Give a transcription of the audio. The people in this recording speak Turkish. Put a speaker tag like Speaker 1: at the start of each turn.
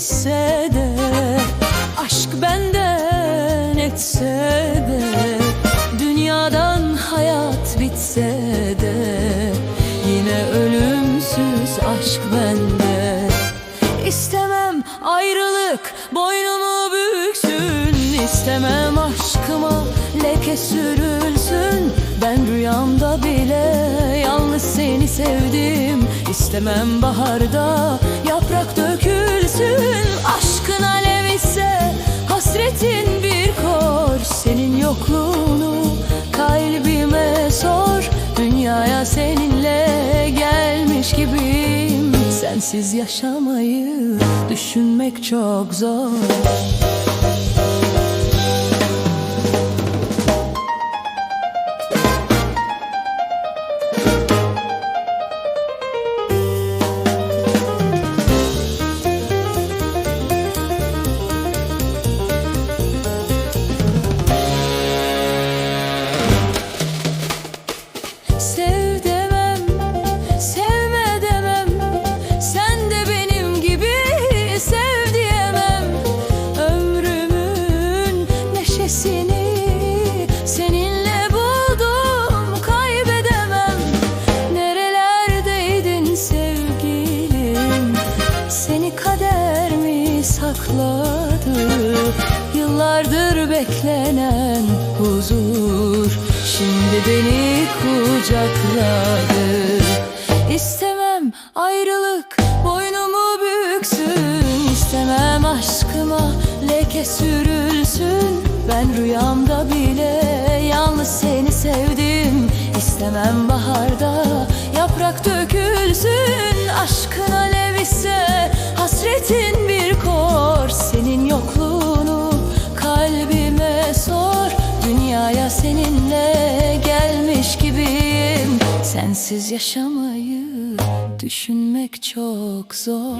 Speaker 1: etse de Aşk benden etse de Dünyadan hayat bitse de Yine ölümsüz aşk bende. İstemem ayrılık boynumu büksün. İstemem aşkıma leke sürülsün. Ben rüyamda bile yalnız seni sevdim. İstemem baharda yaprak dökülsün. Sensiz yaşamayı düşünmek çok zor sakladı Yıllardır beklenen huzur Şimdi beni kucakladı. İstemem ayrılık boynumu büksün. İstemem aşkıma leke sürülsün. Ben rüyamda bile yalnız seni sevdim. İstemem baharda yaprak dökülsün. Aşkın alev ise hasretin Sensiz yaşamayı düşünmek çok zor